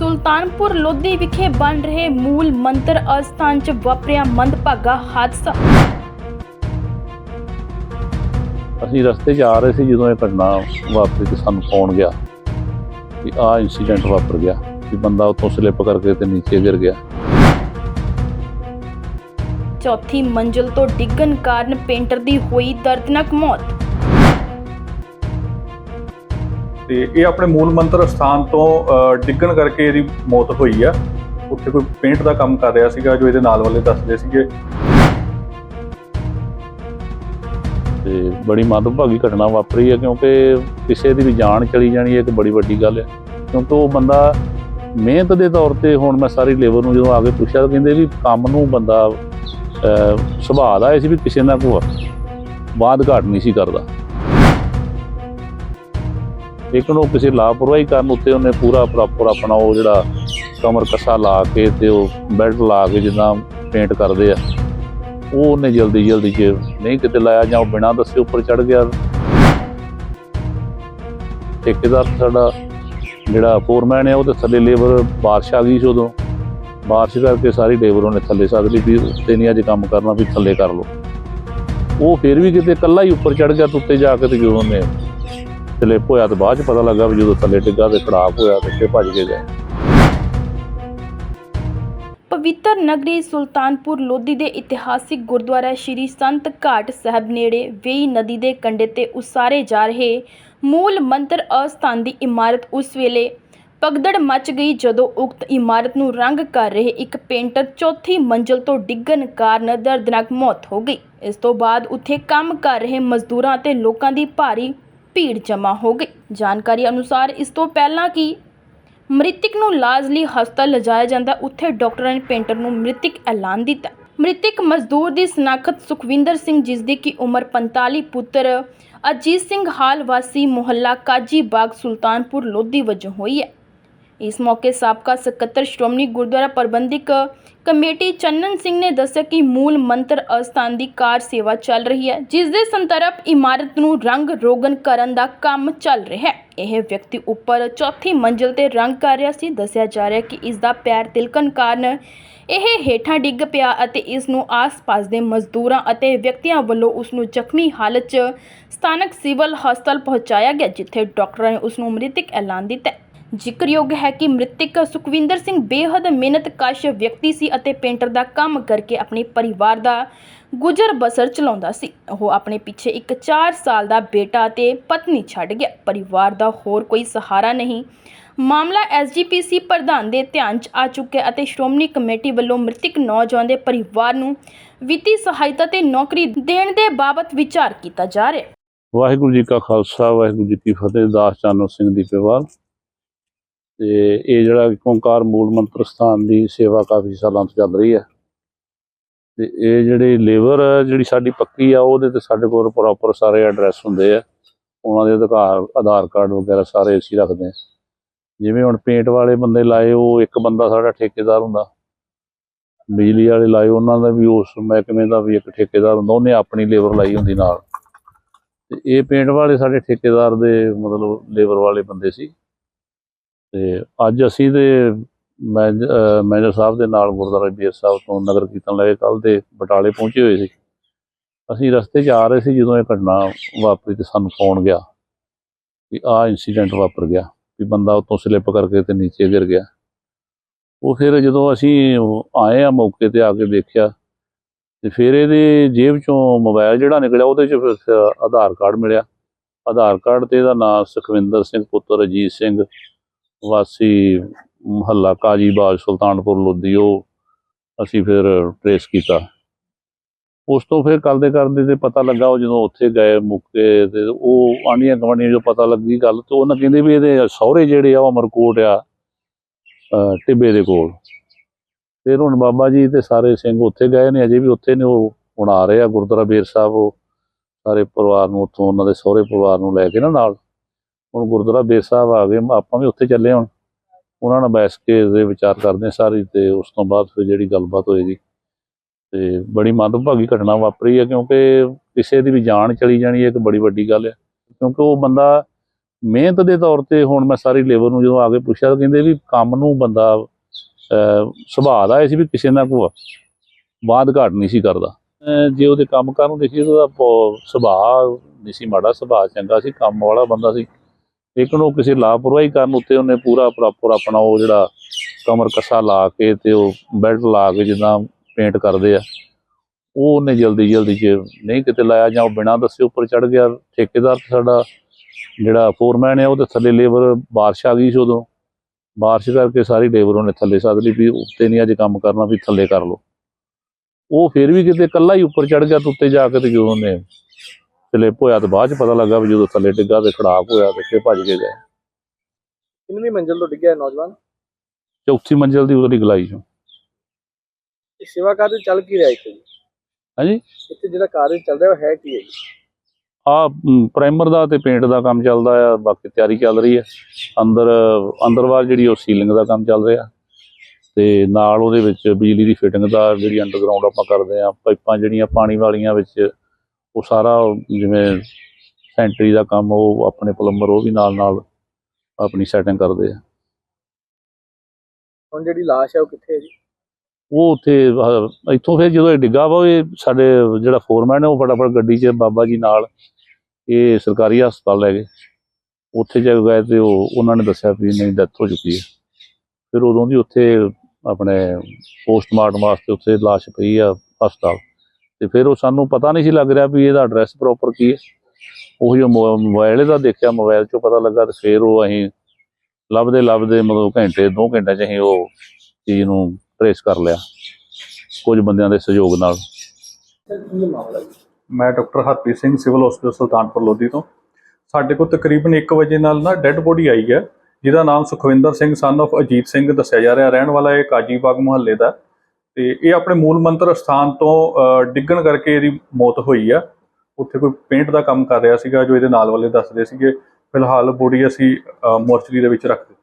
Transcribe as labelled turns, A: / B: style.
A: ਸੁਲਤਾਨਪੁਰ ਲੋਧੀ ਵਿਖੇ ਬਣ ਰਹੇ ਮੂਲ ਮੰਤਰ ਅਸਥਾਨ 'ਚ ਵਾਪਰਿਆ ਮੰਦਭਾਗਾ ਹਾਦਸਾ।
B: ਅਸੀਂ ਰਸਤੇ 'ਚ ਆ ਰਹੇ ਸੀ ਜਦੋਂ ਇਹ ਘਟਨਾ ਵਾਪਰੀ ਤੇ ਸਾਨੂੰ ਫੋਨ ਗਿਆ ਕਿ ਆਹ ਇਨਸੀਡੈਂਟ ਵਾਪਰ ਗਿਆ ਕਿ ਬੰਦਾ ਉੱਥੋਂ ਸਲਿੱਪ ਕਰਕੇ ਤੇ ਨੀਚੇ ਗਿਰ ਗਿਆ।
A: ਚੌਥੀ ਮੰਜ਼ਲ ਤੋਂ ਡਿੱਗਣ ਕਾਰਨ ਪੇਂਟਰ ਦੀ ਹੋਈ ਦਰਦਨਾਕ ਮੌਤ।
C: ਤੇ ਇਹ ਆਪਣੇ ਮੂਲ ਮੰਤਰ ਸਥਾਨ ਤੋਂ ਡਿੱਗਣ ਕਰਕੇ ਇਹਦੀ ਮੌਤ ਹੋਈ ਆ। ਉੱਥੇ ਕੋਈ ਪੇਂਟ ਦਾ ਕੰਮ ਕਰ ਰਿਹਾ ਸੀਗਾ ਜੋ ਇਹਦੇ ਨਾਲ ਵਾਲੇ ਦੱਸਦੇ ਸੀਗੇ।
B: ਤੇ ਬੜੀ ਮੰਦਭਾਗੀ ਘਟਨਾ ਵਾਪਰੀ ਹੈ ਕਿਉਂਕਿ ਕਿਸੇ ਦੀ ਵੀ ਜਾਨ ਚਲੀ ਜਾਣੀ ਹੈ ਇੱਕ ਬੜੀ ਵੱਡੀ ਗੱਲ ਹੈ ਕਿਉਂਕਿ ਉਹ ਬੰਦਾ ਮਿਹਨਤ ਦੇ ਤੌਰ ਤੇ ਹੁਣ ਮੈਂ ਸਾਰੀ ਲੇਬਰ ਨੂੰ ਜਦੋਂ ਆ ਕੇ ਪੁੱਛਿਆ ਤਾਂ ਕਹਿੰਦੇ ਵੀ ਕੰਮ ਨੂੰ ਬੰਦਾ ਸੁਭਾਅ ਦਾ ਇਹ ਸੀ ਵੀ ਕਿਸੇ ਨਾਲ ਕੋ ਬਾਦ ਘਾਟ ਨਹੀਂ ਸੀ ਕਰਦਾ। ਲੇਕਿਨ ਉਹ ਕਿਸੇ ਲਾਪਰਵਾਹੀ ਕਾਰਨ ਉੱਤੇ ਉਹਨੇ ਪੂਰਾ ਪ੍ਰੋਪਰ ਆਪਣਾ ਉਹ ਜਿਹੜਾ ਕਮਰ ਕੱਸਾ ਲਾ ਕੇ ਤੇ ਉਹ ਬੈਲਟ ਲਾ ਕੇ ਜਿੱਦਾਂ ਪੇਂਟ ਕਰਦੇ ਆ। ਉਹ ਉਹਨੇ ਜਲਦੀ ਜਲਦੀ ਚ ਨਹੀਂ ਕਿਤੇ ਲਾਇਆ ਜਾਂ ਉਹ ਬਿਨਾਂ ਦੱਸੇ ਉੱਪਰ ਚੜ ਗਿਆ। ਠੇਕੇਦਾਰ ਸਾਡਾ ਜਿਹੜਾ ਫੋਰਮੈਨ ਹੈ ਉਹਦੇ ਥੱਲੇ ਲੇਬਰ ਬਾਰਿਸ਼ ਆ ਗਈ ਸੀ ਉਦੋਂ। ਬਾਰਿਸ਼ ਕਰਕੇ ਸਾਰੀ ਲੇਬਰ ਉਹਨੇ ਥੱਲੇ ਸਾਧ ਲਈ ਵੀ ਉੱਤੇ ਨਹੀਂ ਅੱਜ ਕੰਮ ਕਰਨਾ, ਵੀ ਥੱਲੇ ਕਰ ਲਓ। ਉਹ ਫਿਰ ਵੀ ਕਿਤੇ ਇਕੱਲਾ ਹੀ ਉੱਪਰ ਚੜ ਗਿਆ, ਤੇ ਉੱਤੇ ਜਾ ਕੇ ਤੇ ਜਦੋਂ ਉਹਨੇ ਸਲਿੱਪ ਹੋਇਆ ਤੇ ਬਾਅਦ ਚ ਪਤਾ ਲੱਗਾ ਵੀ ਜਦੋਂ ਥੱਲੇ ਡਿੱਗਾ ਤੇ ਖੜਾਕ ਹੋਇਆ ਤੇ ਫਿਰ ਭੱਜ ਕੇ ਗਏ।
A: ਪਵਿੱਤਰ ਨਗਰੀ ਸੁਲਤਾਨਪੁਰ ਲੋਧੀ ਦੇ ਇਤਿਹਾਸਿਕ ਗੁਰਦੁਆਰਾ ਸ਼੍ਰੀ ਸੰਤ ਘਾਟ ਸਾਹਿਬ ਨੇੜੇ ਵੇਈ ਨਦੀ ਦੇ ਕੰਢੇ ਤੇ ਉਸਾਰੇ ਜਾ ਰਹੇ ਮੂਲ ਮੰਤਰ ਅਸਥਾਨ ਦੀ ਇਮਾਰਤ ਉਸ ਵੇਲੇ ਪਗਦੜ ਮਚ ਗਈ ਜਦੋਂ ਉਕਤ ਇਮਾਰਤ ਨੂੰ ਰੰਗ ਕਰ ਰਹੇ ਇੱਕ ਪੇਂਟਰ ਚੌਥੀ ਮੰਜ਼ਲ ਤੋਂ ਡਿੱਗਣ ਕਾਰਨ ਦਰਦਨਾਕ ਮੌਤ ਹੋ ਗਈ। ਇਸ ਤੋਂ ਬਾਅਦ ਉੱਥੇ ਕੰਮ ਕਰ ਰਹੇ ਮਜ਼ਦੂਰਾਂ ਅਤੇ ਲੋਕਾਂ ਦੀ ਭਾਰੀ ਭੀੜ ਜਮ੍ਹਾਂ ਹੋ ਗਈ। ਜਾਣਕਾਰੀ ਅਨੁਸਾਰ ਇਸ ਤੋਂ ਪਹਿਲਾਂ ਕਿ ਮ੍ਰਿਤਕ ਨੂੰ ਇਲਾਜ ਲਈ ਹਸਪਤਾਲ ਲਿਜਾਇਆ ਜਾਂਦਾ, ਉੱਥੇ ਡਾਕਟਰਾਂ ਨੇ ਪੇਂਟਰ ਨੂੰ ਮ੍ਰਿਤਕ ਐਲਾਨ ਦਿੱਤਾ। ਮ੍ਰਿਤਕ ਮਜ਼ਦੂਰ ਦੀ ਸਨਾਖਤ ਸੁਖਵਿੰਦਰ ਸਿੰਘ, ਜਿਸ ਦੀ ਕੀ ਉਮਰ 45 ਪੁੱਤਰ ਅਜੀਤ ਸਿੰਘ ਹਾਲ ਵਾਸੀ ਮੁਹੱਲਾ ਕਾਜੀ ਬਾਗ, ਸੁਲਤਾਨਪੁਰ ਲੋਧੀ ਵਜੋਂ ਹੋਈ ਹੈ। ਇਸ ਮੌਕੇ ਸਾਬਕਾ ਸਕੱਤਰ ਸ਼੍ਰੋਮਣੀ ਗੁਰਦੁਆਰਾ ਪ੍ਰਬੰਧਕ ਕਮੇਟੀ ਚੰਨਨ ਸਿੰਘ ਨੇ ਦੱਸਿਆ ਕਿ ਮੂਲ ਮੰਤਰ ਅਸਥਾਨ ਦੀ ਕਾਰ ਸੇਵਾ ਚੱਲ ਰਹੀ ਹੈ, ਜਿਸ ਦੇ ਸੰਦਰਭ ਇਮਾਰਤ ਨੂੰ ਰੰਗ ਰੋਗਨ ਕਰਨ ਦਾ ਕੰਮ ਚੱਲ ਰਿਹਾ ਹੈ। ਇਹ ਵਿਅਕਤੀ ਉੱਪਰ ਚੌਥੀ ਮੰਜ਼ਲ ਤੇ ਰੰਗ ਕਰ ਰਿਹਾ ਸੀ। ਦੱਸਿਆ ਜਾ ਰਿਹਾ ਕਿ ਇਸ ਦਾ ਪੈਰ ਤਿਲਕਣ ਕਾਰਨ ਇਹ ਹੇਠਾਂ ਡਿੱਗ ਪਿਆ ਅਤੇ ਇਸ ਨੂੰ ਆਸ-ਪਾਸ ਦੇ ਮਜ਼ਦੂਰਾਂ ਅਤੇ ਵਿਅਕਤੀਆਂ ਵੱਲੋਂ ਉਸ ਨੂੰ ਜ਼ਖਮੀ ਹਾਲਤ 'ਚ ਸਥਾਨਕ ਸਿਵਲ ਹਸਪਤਾਲ ਪਹੁੰਚਾਇਆ ਗਿਆ, ਜਿੱਥੇ ਡਾਕਟਰਾਂ ਨੇ ਉਸ ਨੂੰ ਮ੍ਰਿਤਕ ਐਲਾਨ ਦਿੱਤਾ ਜ਼ਿਕਰਯੋਗ ਹੈ ਕਿ ਮ੍ਰਿਤਕ ਸੁਖਵਿੰਦਰ ਸਿੰਘ ਬੇਹੱਦ ਮਿਹਨਤਕਸ਼ ਵਿਅਕਤੀ ਸੀ ਅਤੇ ਪੇਂਟਰ ਦਾ ਕੰਮ ਕਰਕੇ ਆਪਣੇ ਪਰਿਵਾਰ ਦਾ ਗੁਜ਼ਰ ਬਸਰ ਚਲਾਉਂਦਾ ਸੀ। ਉਹ ਆਪਣੇ ਪਿੱਛੇ ਇੱਕ 4 ਸਾਲ ਦਾ ਬੇਟਾ ਅਤੇ ਪਤਨੀ ਛੱਡ ਗਿਆ। ਪਰਿਵਾਰ ਦਾ ਹੋਰ ਕੋਈ ਸਹਾਰਾ ਨਹੀਂ। ਮਾਮਲਾ ਐਸਜੀਪੀਸੀ ਪ੍ਰਧਾਨ ਦੇ ਧਿਆਨ 'ਚ ਆ ਚੁੱਕਿਆ ਅਤੇ ਸ਼੍ਰੋਮਣੀ ਕਮੇਟੀ ਵੱਲੋਂ ਮ੍ਰਿਤਕ ਨੌਜਵਾਨ ਦੇ ਪਰਿਵਾਰ ਨੂੰ ਵਿੱਤੀ ਸਹਾਇਤਾ ਤੇ ਨੌਕਰੀ ਦੇਣ ਦੇ ਬਾਬਤ ਵਿਚਾਰ ਕੀਤਾ ਜਾ ਰਿਹਾ
B: ਵਾਹਿਗੁਰੂ ਜੀ ਕਾ ਖਾਲਸਾ, ਵਾਹਿਗੁਰੂ ਜੀ ਕੀ ਫਤਿਹ। ਦਾਸ ਚਾਨੋ ਸਿੰਘ ਦੀ ਪੇਵਾਲ ਤੇ ਇਹ ਜਿਹੜਾ ਓਂਕਾਰ ਮੂਲ ਮੰਤਰ ਸਥਾਨ ਦੀ ਸੇਵਾ ਕਾਫੀ ਸਾਲਾਂ ਤੋਂ ਚੱਲ ਰਹੀ ਹੈ। ਤੇ ਇਹ ਜਿਹੜੇ ਲੇਬਰ ਜਿਹੜੀ ਸਾਡੀ ਪੱਕੀ ਆ, ਉਹਦੇ ਤੇ ਸਾਡੇ ਕੋਲ ਪ੍ਰੋਪਰ ਸਾਰੇ ਐਡਰੈਸ ਹੁੰਦੇ ਆ। ਉਹਨਾਂ ਦੇ ਅਧਿਕਾਰ, ਆਧਾਰ ਕਾਰਡ ਵਗੈਰਾ ਸਾਰੇ ਅਸੀਂ ਰੱਖਦੇ ਆ ਜਿਵੇਂ ਹੁਣ ਪੇਂਟ ਵਾਲੇ ਬੰਦੇ ਲਾਏ, ਉਹ ਇੱਕ ਬੰਦਾ ਸਾਡਾ ਠੇਕੇਦਾਰ ਹੁੰਦਾ। ਬਿਜਲੀ ਵਾਲੇ ਲਾਏ, ਉਹਨਾਂ ਦਾ ਵੀ ਉਸ ਮਹਿਕਮੇ ਦਾ ਵੀ ਇੱਕ ਠੇਕੇਦਾਰ ਹੁੰਦਾ, ਉਹਨੇ ਆਪਣੀ ਲੇਬਰ ਲਾਈ ਹੁੰਦੀ ਨਾਲ। ਤੇ ਇਹ ਪੇਂਟ ਵਾਲੇ ਸਾਡੇ ਠੇਕੇਦਾਰ ਦੇ ਮਤਲਬ ਲੇਬਰ ਵਾਲੇ ਬੰਦੇ ਸੀ। ਤੇ ਅੱਜ ਅਸੀਂ ਤੇ ਮੈਨੇਜ- ਮੈਨੇਜਰ ਸਾਹਿਬ ਦੇ ਨਾਲ ਗੁਰਦੁਆਰਾ ਬੀਰ ਸਾਹਿਬ ਤੋਂ ਨਗਰ ਕੀਰਤਨ ਲੈ ਕੇ ਕੱਲ ਦੇ ਬਟਾਲੇ ਪਹੁੰਚੇ ਹੋਏ ਸੀ। ਅਸੀਂ ਰਸਤੇ 'ਚ ਆ ਰਹੇ ਸੀ ਜਦੋਂ ਇਹ ਘਟਨਾ ਵਾਪਰੀ ਤੇ ਸਾਨੂੰ ਫੋਨ ਗਿਆ ਕਿ ਆਹ ਇਨਸੀਡੈਂਟ ਵਾਪਰ ਗਿਆ ਵੀ ਬੰਦਾ ਉੱਤੋਂ ਸਲਿੱਪ ਕਰਕੇ ਤੇ ਨੀਚੇ ਗਿਰ ਗਿਆ। ਉਹ ਫਿਰ ਜਦੋਂ ਅਸੀਂ ਆਏ ਆ ਮੌਕੇ ਤੇ ਆ ਕੇ ਦੇਖਿਆ ਤੇ ਫਿਰ ਇਹਦੇ ਜੇਬ ਚੋਂ ਮੋਬਾਈਲ ਜਿਹੜਾ ਨਿਕਲਿਆ ਉਹਦੇ ਚ ਫਿਰ ਆਧਾਰ ਕਾਰਡ ਮਿਲਿਆ। ਆਧਾਰ ਕਾਰਡ ਤੇ ਇਹਦਾ ਨਾਮ ਸੁਖਵਿੰਦਰ ਸਿੰਘ, ਪੁੱਤਰ ਅਜੀਤ ਸਿੰਘ ਵਾਸੀ ਮਹੱਲਾ ਕਾਜ਼ੀਬਾਗ ਸੁਲਤਾਨਪੁਰ ਲੋਧੀ, ਉਹ ਅਸੀਂ ਫਿਰ ਟਰੇਸ ਕੀਤਾ। ਉਸ ਤੋਂ ਫਿਰ ਕਰਦੇ ਕਰਦੇ ਤੇ ਪਤਾ ਲੱਗਾ, ਉਹ ਜਦੋਂ ਉੱਥੇ ਗਏ ਮੁੱਕੇ ਤੇ ਉਹ ਆਂਡੀਆਂ ਗਵਾਂਡੀਆਂ ਜੋ ਪਤਾ ਲੱਗੀ ਗੱਲ, ਤੇ ਉਹਨਾਂ ਕਹਿੰਦੇ ਵੀ ਇਹਦੇ ਸਹੁਰੇ ਜਿਹੜੇ ਆ, ਉਹ ਅਮਰਕੋਟ ਆ ਟਿੱਬੇ ਦੇ ਕੋਲ। ਫਿਰ ਹੁਣ ਬਾਬਾ ਜੀ ਤੇ ਸਾਰੇ ਸਿੰਘ ਉੱਥੇ ਗਏ ਨੇ, ਅਜੇ ਵੀ ਉੱਥੇ ਨੇ, ਉਹ ਹੁਣ ਆ ਰਹੇ ਆ ਗੁਰਦੁਆਰਾ ਬੇਰ ਸਾਹਿਬ, ਉਹ ਸਾਰੇ ਪਰਿਵਾਰ ਨੂੰ ਉੱਥੋਂ ਉਹਨਾਂ ਦੇ ਸਹੁਰੇ ਪਰਿਵਾਰ ਨੂੰ ਲੈ ਕੇ ਨਾ ਨਾਲ। ਹੁਣ ਗੁਰਦੁਆਰਾ ਬੇਰ ਸਾਹਿਬ ਆ ਗਏ ਆਪਾਂ ਵੀ ਉੱਥੇ ਚੱਲੇ ਹੁਣ। ਉਹਨਾਂ ਨਾਲ ਬੈਠ ਕੇ ਦੇ ਵਿਚਾਰ ਕਰਦੇ ਹਾਂ ਸਾਰੀ, ਤੇ ਉਸ ਤੋਂ ਬਾਅਦ ਫਿਰ ਜਿਹੜੀ ਗੱਲਬਾਤ ਹੋਏਗੀ। ਤੇ ਬੜੀ ਮੰਦਭਾਗੀ ਘਟਨਾ ਵਾਪਰੀ ਹੈ, ਕਿਉਂਕਿ ਕਿਸੇ ਦੀ ਵੀ ਜਾਨ ਚਲੀ ਜਾਣੀ ਹੈ ਇੱਕ ਬੜੀ ਵੱਡੀ ਗੱਲ ਹੈ। ਕਿਉਂਕਿ ਉਹ ਬੰਦਾ ਮਿਹਨਤ ਦੇ ਤੌਰ ਤੇ ਹੁਣ ਮੈਂ ਸਾਰੀ ਲੇਬਰ ਨੂੰ ਜਦੋਂ ਆ ਕੇ ਪੁੱਛਿਆ ਤਾਂ ਕਹਿੰਦੇ ਵੀ ਕੰਮ ਨੂੰ ਬੰਦਾ ਸੁਭਾਅ ਦਾ ਇਹ ਸੀ ਵੀ ਕਿਸੇ ਨਾਲ ਕੋ ਬਾਦ ਘਾਟ ਨਹੀਂ ਸੀ ਕਰਦਾ। ਜੇ ਉਹਦੇ ਕੰਮ ਕਰਨ ਨੂੰ ਦੇਖੀਏ ਤਾਂ ਉਹਦਾ ਸੁਭਾਅ ਨਹੀਂ ਸੀ ਮਾੜਾ, ਸੁਭਾਅ ਚੰਗਾ ਸੀ, ਕੰਮ ਵਾਲਾ ਬੰਦਾ ਸੀ। ਲੇਕਿਨ ਉਹ ਕਿਸੇ ਲਾਪਰਵਾਹੀ ਕਰਨ ਉੱਤੇ ਉਹਨੇ ਪੂਰਾ ਪ੍ਰੋਪਰ ਆਪਣਾ ਉਹ ਜਿਹੜਾ ਕਮਰ ਕੱਸਾ ਲਾ ਕੇ ਤੇ ਉਹ ਬੈਲਟ ਲਾ ਕੇ ਜਿੱਦਾਂ ਪੇਂਟ ਕਰਦੇ ਆ, ਉਹ ਉਹਨੇ ਜਲਦੀ ਜਲਦੀ ਚ ਨਹੀਂ ਕਿਤੇ ਲਾਇਆ ਜਾਂ ਉਹ ਬਿਨਾਂ ਦੱਸੇ ਉੱਪਰ ਚੜ ਗਿਆ, ਠੇਕੇਦਾਰ ਸਾਡਾ ਜਿਹੜਾ ਫੋਰਮੈਨ ਹੈ ਉਹਦੇ ਥੱਲੇ ਲੇਬਰ ਬਾਰਿਸ਼ ਆ ਗਈ ਸੀ ਉਦੋਂ। ਬਾਰਿਸ਼ ਕਰਕੇ ਸਾਰੀ ਲੇਬਰ ਉਹਨੇ ਥੱਲੇ ਸਾਧ ਲਈ ਵੀ ਉੱਤੇ ਨਹੀਂ ਅੱਜ ਕੰਮ ਕਰਨਾ, ਵੀ ਥੱਲੇ ਕਰ ਲਓ। ਉਹ ਫਿਰ ਵੀ ਕਿਤੇ ਇਕੱਲਾ ਹੀ ਉੱਪਰ ਚੜ ਗਿਆ ਤੇ ਉੱਤੇ ਜਾ ਕੇ ਤੇ ਜੋ ਉਹਨੇ ਸਲਿੱਪ ਹੋਇਆ ਤੇ ਬਾਅਦ ਚ ਪਤਾ ਲੱਗਾ ਵੀ ਜਦੋਂ ਥੱਲੇ ਡਿੱਗਾ ਤੇ ਖੜਾਕ ਹੋਇਆ ਤੇ ਫਿਰ ਭੱਜ ਕੇ ਗਏ।
D: ਕਿੰਨਵੀਂ ਮੰਜ਼ਿਲ ਤੋਂ ਡਿੱਗਿਆ ਇਹ ਨੌਜਵਾਨ?
B: ਚੌਥੀ ਮੰਜ਼ਿਲ ਦੀ ਉਹਦੀ ਗਲਾਈ ਚੋਂ।
D: ਇਹ ਸੇਵਾ ਕਾਰਜ ਚੱਲ ਕੀ ਰਿਹਾ ਇੱਥੇ? ਜੀ
B: ਹਾਂਜੀ?
D: ਇੱਥੇ ਜਿਹੜਾ ਕਾਰਜ ਚੱਲ ਰਿਹਾ ਉਹ ਹੈ ਕੀ ਹੈ ਜੀ?
B: ਆ ਪ੍ਰਾਈਮਰ ਦਾ ਤੇ ਪੇਂਟ ਦਾ ਕੰਮ ਚੱਲਦਾ ਆ ਬਾਕੀ ਤਿਆਰੀ ਚੱਲ ਰਹੀ ਹੈ। ਅੰਦਰ ਅੰਦਰਵਾਰ ਜਿਹੜੀ ਉਹ ਸੀਲਿੰਗ ਦਾ ਕੰਮ ਚੱਲ ਰਿਹਾ। ਤੇ ਨਾਲ ਉਹਦੇ ਵਿੱਚ ਬਿਜਲੀ ਦੀ ਫਿਟਿੰਗ ਦਾ ਜਿਹੜੀ ਅੰਡਰਗਰਾਉਂਡ ਆਪਾਂ ਕਰਦੇ ਆ ਪਾਈਪਾਂ ਜਿਹੜੀਆਂ ਪਾਣੀ ਵਾਲੀਆਂ ਵਿੱਚ ਉਹ ਸਾਰਾ ਜਿਵੇਂ ਸੈਂਟਰੀ ਦਾ ਕੰਮ ਉਹ ਆਪਣੇ ਪਲੰਬਰ ਉਹ ਵੀ ਨਾਲ ਨਾਲ ਆਪਣੀ ਸੈਟਿੰਗ ਕਰਦੇ ਆ।
D: ਹੁਣ ਜਿਹੜੀ ਲਾਸ਼ ਹੈ ਉਹ ਕਿੱਥੇ ਹੈ ਜੀ?
B: ਉਹ ਉੱਥੇ ਇੱਥੋਂ ਫਿਰ ਜਦੋਂ ਇਹ ਡਿੱਗਾ ਵਾ ਇਹ ਸਾਡੇ ਜਿਹੜਾ ਫੋਰਮੈਨ ਹੈ ਉਹ ਫਟਾਫਟ ਗੱਡੀ 'ਚ ਬਾਬਾ ਜੀ ਨਾਲ ਇਹ ਸਰਕਾਰੀ ਹਸਪਤਾਲ ਲੈ ਗਏ। ਉੱਥੇ ਜਾ ਗਏ ਤੇ ਉਹ ਉਹਨਾਂ ਨੇ ਦੱਸਿਆ ਵੀ ਨਹੀਂ ਡੈਥ ਹੋ ਚੁੱਕੀ ਹੈ। ਫਿਰ ਉਦੋਂ ਦੀ ਉੱਥੇ ਆਪਣੇ ਪੋਸਟਮਾਰਟਮ ਵਾਸਤੇ ਉੱਥੇ ਲਾਸ਼ ਪਈ ਆ ਹਸਪਤਾਲ। ਤੇ ਫਿਰ ਉਹ ਸਾਨੂੰ ਪਤਾ ਨਹੀਂ ਸੀ ਲੱਗ ਰਿਹਾ ਵੀ ਇਹਦਾ ਐਡਰੈਸ ਪ੍ਰੋਪਰ ਕੀ ਹੈ। ਉਹ ਜੋ ਮੋ- ਮੋਬਾਈਲ ਦਾ ਦੇਖਿਆ ਮੋਬਾਈਲ 'ਚੋਂ ਪਤਾ ਲੱਗਾ ਤੇ ਫਿਰ ਉਹ ਅਸੀਂ ਲੱਭਦੇ ਲੱਭਦੇ ਮਤਲਬ ਘੰਟੇ, ਦੋ ਘੰਟੇ 'ਚ ਅਸੀਂ ਉਹ ਚੀਜ਼ ਨੂੰ ਟਰੇਸ ਕਰ ਲਿਆ, ਕੁਝ ਬੰਦਿਆਂ ਦੇ ਸਹਿਯੋਗ ਨਾਲ।
C: ਮੈਂ doctor Harpreet Singh, civil hospital Sultanpur, Lodhi ਤੋਂ। ਸਾਡੇ ਕੋਲ ਤਕਰੀਬਨ 1 ਵਜੇ ਨਾਲ ਨਾ ਡੈੱਡ ਬੋਡੀ ਆਈ ਹੈ, ਜਿਹਦਾ ਨਾਮ ਸੁਖਵਿੰਦਰ ਸਿੰਘ ਸਨ of ਅਜੀਤ ਸਿੰਘ ਦੱਸਿਆ ਜਾ ਰਿਹਾ। ਰਹਿਣ ਵਾਲਾ ਇਹ ਕਾਜੀਬਾਗ ਮੁਹੱਲੇ ਦਾ ਤੇ ਇਹ ਆਪਣੇ ਮੂਲ ਮੰਤਰ ਸਥਾਨ ਤੋਂ ਡਿੱਗਣ ਕਰਕੇ ਇਹਦੀ ਮੌਤ ਹੋਈ ਆ। ਉੱਥੇ ਕੋਈ ਪੇਂਟ ਦਾ ਕੰਮ ਕਰ ਰਿਹਾ ਸੀਗਾ ਜੋ ਇਹਦੇ ਨਾਲ ਵਾਲੇ ਦੱਸਦੇ ਸੀਗੇ। ਫਿਲਹਾਲ ਬੋਡੀ ਅਸੀਂ ਮੋਰਚਰੀ ਦੇ ਵਿੱਚ ਰੱਖ ਦਿੱਤੀ।